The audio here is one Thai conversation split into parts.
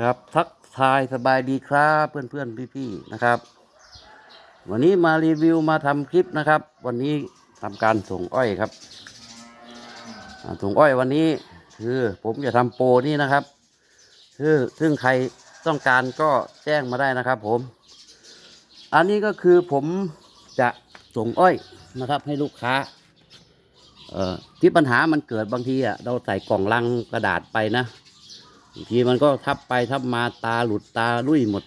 ครับ ทักทายสบายดีครับเพื่อนเพื่อนพี่พี่ๆนะครับ วันนี้มารีวิวมาทำคลิปนะครับ วันนี้ทำการส่งอ้อยครับส่งอ้อยวันนี้คือผมจะทำโปรนี่นะครับคือซึ่งใครต้องการก็แจ้งมาได้นะครับ ผม อันนี้ก็คือผมจะส่งอ้อยนะครับ ให้ลูกค้าที่ปัญหามันเกิดบางทีอะเราใส่กล่องลังกระดาษไปนะ บางทีมันก็ทับไปทับมาตาหลุดตาลุ่ยหมด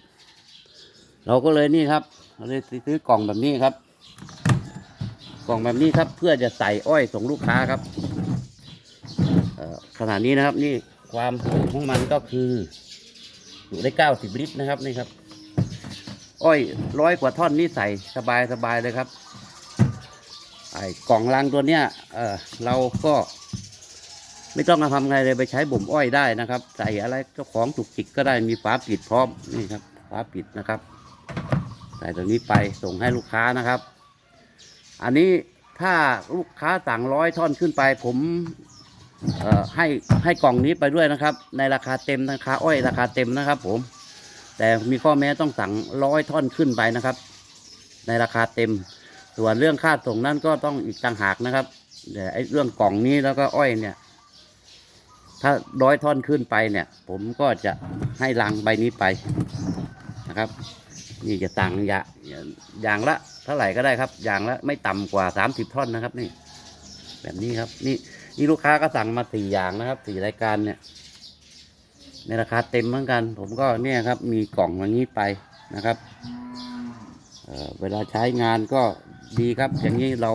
เราก็เลยนี่ครับเราเลยซื้อกล่องแบบนี้ครับ กล่องแบบนี้ครับ เพื่อจะใส่อ้อยส่งลูกค้าครับขนาดนี้นะครับนี่ความสูงของมันก็คืออยู่ได้เก้าสิบลิตรนะครับนี่ครับ อ้อยร้อยกว่าท่อนนี่ใส่สบายสบายเลยครับ ไอ้กล่องลังตัวเนี้ยเออเราก็ ไม่ต้องมาทำไงเลยไปใช้บ่มอ้อยได้นะครับ ใส่อะไรเจ้าของจุกจิกก็ได้มีฝาปิดพร้อมนี่ครับฝาปิดนะครับ ใส่ตัวนี้ไปส่งให้ลูกค้านะครับ อันนี้ถ้าลูกค้าสั่งร้อยท่อนขึ้นไป ผมให้ให้กล่องนี้ไปด้วยนะครับ ในราคาเต็มราคาอ้อยราคาเต็มนะครับ ผม แต่มีข้อแม้ต้องสั่งร้อยท่อนขึ้นไปนะครับ ในราคาเต็ม ส่วนเรื่องค่าส่งนั่นก็ต้องอีกต่างหากนะครับแต่ไอ้เรื่องกล่องนี้แล้วก็อ้อยเนี่ย ถ้าร้อยท่อนขึ้นไปเนี่ย ผมก็จะให้ลังใบนี้ไปนะครับ นี่จะต่างอย่าอย่างละเท่าไหร่ก็ได้ครับ อย่างละไม่ต่ำกว่าสามสิบท่อนนะครับ นี่ แบบนี้ครับ นี่นี่ลูกค้าก็สั่งมาสี่อย่างนะครับสี่รายการเนี่ยในราคาเต็มเหมือนกัน ผมก็เนี่ยครับ มีกล่องอย่างนี้ไปนะครับเเวลาใช้งานก็ดีครับ อย่างนี้เรา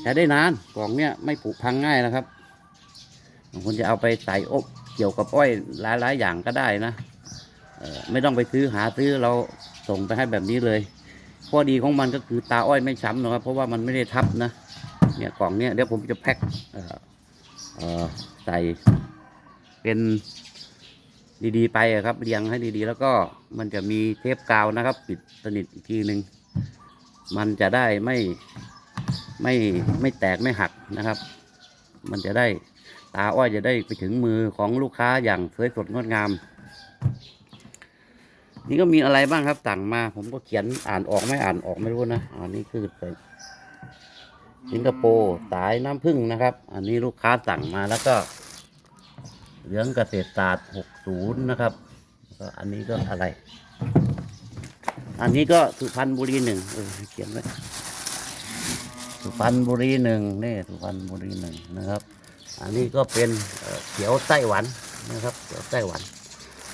ใช้ได้นานกล่องเนี่ยไม่ผุพังง่ายนะครับ คนจะเอาไปใส่อบเกี่ยวกับอ้อยหลายๆอย่างก็ได้นะไม่ต้องไปซื้อหาซื้อเราส่งไปให้แบบนี้เลยข้อดีของมันก็คือตาอ้อยไม่ช้ำนะครับเพราะว่ามันไม่ได้ทับนะเนี่ยกล่องเนี่ยเดี๋ยวผมจะแพ็คใส่เป็นดีๆไปครับเรียงให้ดีๆ แล้วก็มันจะมีเทปกาวนะครับ ปิดสนิทอีกทีหนึ่งมันจะได้ไม่ไม่ไม่แตกไม่หักนะครับ มันจะได้ ตาอ้อยจะได้ไปถึงมือของลูกค้าอย่างสวยสดงดงาม นี่ก็มีอะไรบ้างครับสั่งมา ผมก็เขียนอ่านออกไม่อ่านออกไม่รู้นะอันนี้คือสิงคโปร์สายน้ำผึ้งนะครับ อันนี้ลูกค้าสั่งมาแล้วก็เหลืองเกษตรศาสตร์60 นะครับก็อันนี้ก็อะไร อันนี้ก็สุพรรณบุรีหนึ่งเออเขียนไว้สุพรรณบุรีหนึ่งนี่สุพรรณบุรีหนึ่งนะครับ อันนี้ก็เป็นเขียวไต้หวันนะครับเขียวไต้หวัน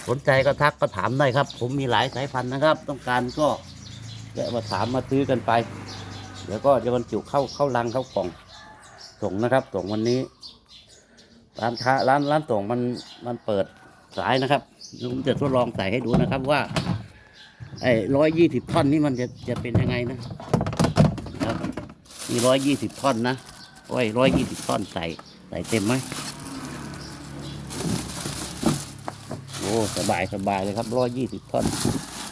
สนใจก็ทักก็ถามได้ครับ ผมมีหลายสายพันธุ์นะครับ ต้องการก็แวะมาถามมาซื้อกันไป เดี๋ยวก็จะบรรจุเข้าเข้าลังเข้ากล่องส่งนะครับส่งวันนี้ ร้านค้าร้านร้านส่งมันมันเปิดสายนะครับผมจะทดลองใส่ให้ดูนะครับว่าไอ้ร้อยยี่สิบท่อนนี่มันจะจะเป็นยังไงนะครับมีร้อยยี่สิบท่อนนะโอ้ยร้อยยี่สิบท่อนใส่ ใส่เต็มไหมโอ้สบายสบายเลยครับร้อยยี่สิบท่อน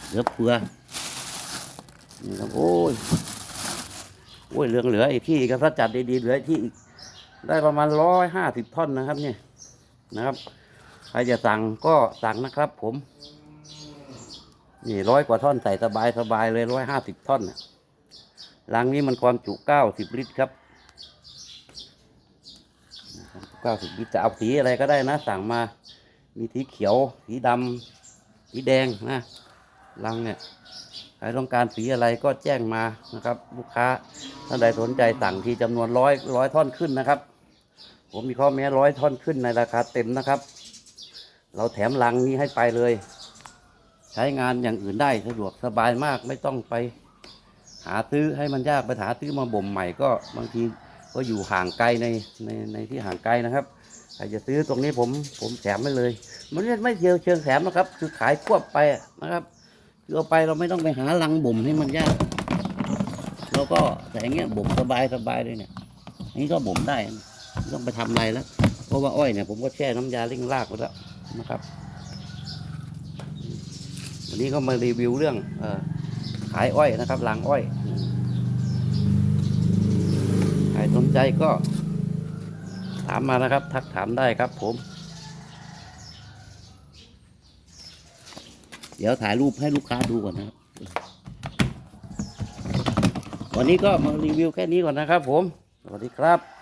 เหลือเฟือนี่ครับโอ้ยโอ้ยเหลืองเหลืออีกที่กครับถ้าจัดดีๆเหลือที่อีกได้ประมาณร้อยห้าสิบท่อนนะครับ เนี่ยนะครับใครจะสั่งก็สั่งนะครับ ผม นี่ร้อยกว่าท่อนใส่สบายสบายเลยร้อยห้าสิบท่อนน่ะรังนี้มันความจุเก้าสิบลิตรครับ เก้าสิบจะเอาสีอะไรก็ได้นะ สั่งมา มีสีเขียว สีดำสีแดงนะรังเนี่ยใครต้องการสีอะไรก็แจ้งมานะครับ ลูกค้าท่านใดสนใจสั่งที่จำนวนร้อยร้อยท่อนขึ้นนะครับ ผมมีข้อแม้ร้อยท่อนขึ้นในราคาเต็มนะครับ เราแถมลังนี้ให้ไปเลย ใช้งานอย่างอื่นได้สะดวกสบายมากไม่ต้องไป หาซื้อให้มันยากไปหาซื้อมาบ่มใหม่ก็บางที ก็อยู่ห่างไกลในในในที่ห่างไกลนะครับใครจะซื้อตรงนี้ผมผมแถมให้เลย มันไม่ไม่เชิงเชิงแถมนะครับ คือขายควบไปนะครับคือเอาไปเราไม่ต้องไปหาลังบ่มให้มันยากเราก็แต่อย่างเงี้ยบ่มสบายสบายเลยเนี่ยอันนี้ก็บ่มได้นะไม่ต้องไปทำอะไรแล้วเพราะว่าอ้อยเนี่ยผมก็แช่น้ำยาเร่งรากไว้แล้วนะครับ วันนี้ก็มารีวิวเรื่องอขายอ้อยนะครับลางอ้อย สนใจก็ถามมานะครับ ทักถามได้ครับผม เดี๋ยวถ่ายรูปให้ลูกค้าดูก่อนนะครับ วันนี้ก็มารีวิวแค่นี้ก่อนนะครับผม สวัสดีครับ